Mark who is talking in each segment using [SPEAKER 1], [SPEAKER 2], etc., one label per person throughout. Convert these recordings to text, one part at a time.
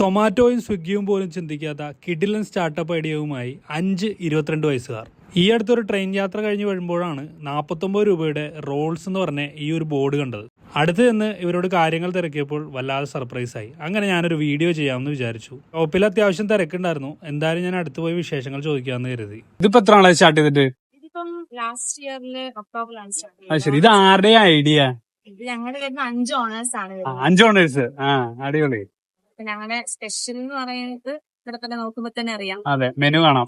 [SPEAKER 1] സൊമാറ്റോയും സ്വിഗ്ഗിയും പോലും ചിന്തിക്കാത്ത കിഡിലൻ സ്റ്റാർട്ടപ്പ് ഐഡിയവുമായി അഞ്ച് ഇരുപത്തിരണ്ട് വയസ്സുകാർ. ഈ അടുത്തൊരു ട്രെയിൻ യാത്ര കഴിഞ്ഞ് വരുമ്പോഴാണ് നാൽപ്പത്തൊമ്പത് രൂപയുടെ റോൾസ് എന്ന് പറഞ്ഞ ഈ ഒരു ബോർഡ് കണ്ടത്. അടുത്ത് നിന്ന് ഇവരോട് കാര്യങ്ങൾ തിരക്കിയപ്പോൾ വല്ലാതെ സർപ്രൈസ് ആയി. അങ്ങനെ ഞാനൊരു വീഡിയോ ചെയ്യാമെന്ന് വിചാരിച്ചു. ഷോപ്പിൽ അത്യാവശ്യം തിരക്കുണ്ടായിരുന്നു. എന്തായാലും ഞാൻ അടുത്ത് പോയി വിശേഷങ്ങൾ ചോദിക്കാമെന്ന് കരുതി.
[SPEAKER 2] ഇതിപ്പോ എത്ര ആളെ സ്റ്റാർട്ട് ചെയ്തിട്ട്?
[SPEAKER 3] ഇതിപ്പം ലാസ്റ്റ് ഇയറിൽ ഒക്ടോബറിലാണ് സ്റ്റാർട്ട്
[SPEAKER 2] അത് ശരി. ഇത് ആരുടെ ഐഡിയ?
[SPEAKER 3] ഞങ്ങളുടെ അഞ്ച് ഓണേഴ്സ് ആണ്
[SPEAKER 2] അഞ്ച് ഓണേഴ്സ് ആ അടിപൊളി.
[SPEAKER 3] അപ്പൊ ഞങ്ങളുടെ സ്പെഷ്യൽ എന്ന് പറയുന്നത് ഇവിടെ തന്നെ നോക്കുമ്പോ തന്നെ അറിയാം.
[SPEAKER 2] അതെ മെനു കാണാം.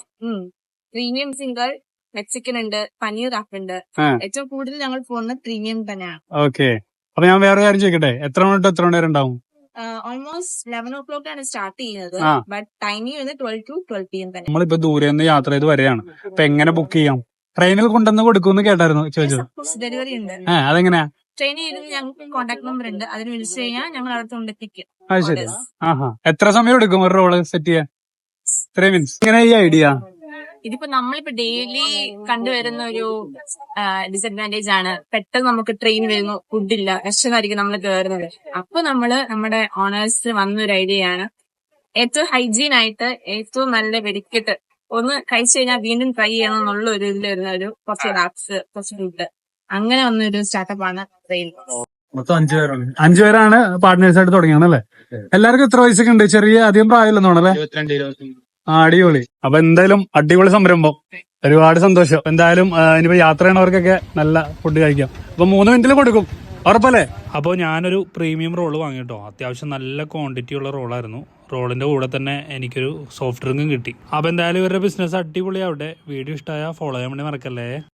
[SPEAKER 3] പ്രീമിയം സിംഗിൾ മെക്സിക്കൻ ഉണ്ട് പനീർ റാപ്പ് ഉണ്ട്. ഏറ്റവും കൂടുതൽ ഞങ്ങൾ പോകുന്നത് പ്രീമിയം തന്നെയാണ്.
[SPEAKER 2] ഓക്കെ അപ്പൊ ഞാൻ വേറെ കാര്യം ചോദിക്കട്ടെ? എത്ര മണി എത്ര മണി വരെ ഉണ്ടാവും?
[SPEAKER 3] ഓൾമോസ്റ്റ് ലെവൻ ഓ ക്ലോക്ക് ആണ് സ്റ്റാർട്ട് ചെയ്യുന്നത്. ബട്ട് ടൈമിംഗ് വരുന്നത് twelve to twelve P M തന്നെ.
[SPEAKER 2] നമ്മളിപ്പോ ദൂരെ നിന്ന് യാത്ര ചെയ്ത് വരെയാണ്. അപ്പൊ എങ്ങനെ ബുക്ക് ചെയ്യാം? ട്രെയിനിൽ കൊണ്ടുവന്ന് കൊടുക്കുമെന്ന് കേട്ടായിരുന്നു ചോദിച്ചത്.
[SPEAKER 3] ഡെലിവറി ഉണ്ട്.
[SPEAKER 2] അതെങ്ങനെയാ?
[SPEAKER 3] ട്രെയിനിൽ ഇരുന്ന് ഞങ്ങൾക്ക് കോൺടാക്ട് നമ്പർ ഉണ്ട്. അതിന് വിളിച്ചു കഴിഞ്ഞാൽ ഞങ്ങൾ അവിടെ കൊണ്ടെത്തിക്കും
[SPEAKER 2] അത്. ശരി ആഹാ. എത്ര സമയം എടുക്കും ഒരു റോൾ സെറ്റ് ചെയ്യാൻ? ത്രീ മിനിറ്റ്സ് ഇങ്ങനെ ഈ ഐഡിയ
[SPEAKER 3] ഇതിപ്പോ നമ്മളിപ്പോ ഡെയിലി കണ്ടുവരുന്ന ഒരു ഡിസഡ്വാന്റേജ് ആണ്. പെട്ടെന്ന് നമുക്ക് ട്രെയിൻ വരുന്നു ഫുഡില്ല വിഷമായിരിക്കും നമ്മൾ കയറുന്നത് അപ്പൊ നമ്മൾ നമ്മുടെ ഓണേഴ്സ് വന്നൊരു ഐഡിയ ആണ്. ഏറ്റവും ഹൈജീൻ ആയിട്ട് ഏറ്റവും നല്ല വെടിക്കെട്ട്. ഒന്ന് കഴിച്ചു കഴിഞ്ഞാൽ വീണ്ടും ട്രൈ ചെയ്യണം എന്നുള്ള ഒരു ഇതിൽ വരുന്ന ഒരു കുറച്ച് റാപ്സ് കുറച്ച് ഫുഡ് അങ്ങനെ വന്നൊരു സ്റ്റാർട്ടപ്പ് ആണ് ട്രെയിൻ
[SPEAKER 4] മൊത്തം അഞ്ചു പേരാണ്.
[SPEAKER 2] അഞ്ചു പേരാണ് പാർട്ട്നേഴ്സ് ആയിട്ട് തുടങ്ങിയാണല്ലേ എല്ലാവർക്കും ഇത്ര വയസ്സൊക്കെ ഉണ്ട്? ചെറിയ അധികം പ്രായമില്ലെന്ന് തോന്നല്ലേ ആ അടിപൊളി. അപ്പൊ എന്തായാലും അടിപൊളി സംരംഭം. ഒരുപാട് സന്തോഷം. എന്തായാലും ഇനിയിപ്പോ യാത്ര ചെയ്യണവർക്കൊക്കെ നല്ല ഫുഡ് കഴിക്കാം. അപ്പൊ മൂന്ന് മിനിറ്റിൽ കൊടുക്കും. ഉറപ്പല്ലേ?
[SPEAKER 1] അപ്പോൾ ഞാനൊരു പ്രീമിയം റോൾ വാങ്ങിട്ടോ. അത്യാവശ്യം നല്ല ക്വാണ്ടിറ്റി ഉള്ള റോളായിരുന്നു റോളിന്റെ കൂടെ തന്നെ എനിക്കൊരു സോഫ്റ്റ് ഡ്രിങ്കും കിട്ടി. അപ്പോൾ എന്തായാലും ഇവരുടെ ബിസിനസ് അടിപൊളിയാവട്ടെ. വീഡിയോ ഇഷ്ടമായ ഫോളോ ചെയ്യാൻ വേണ്ടി മറക്കല്ലേ?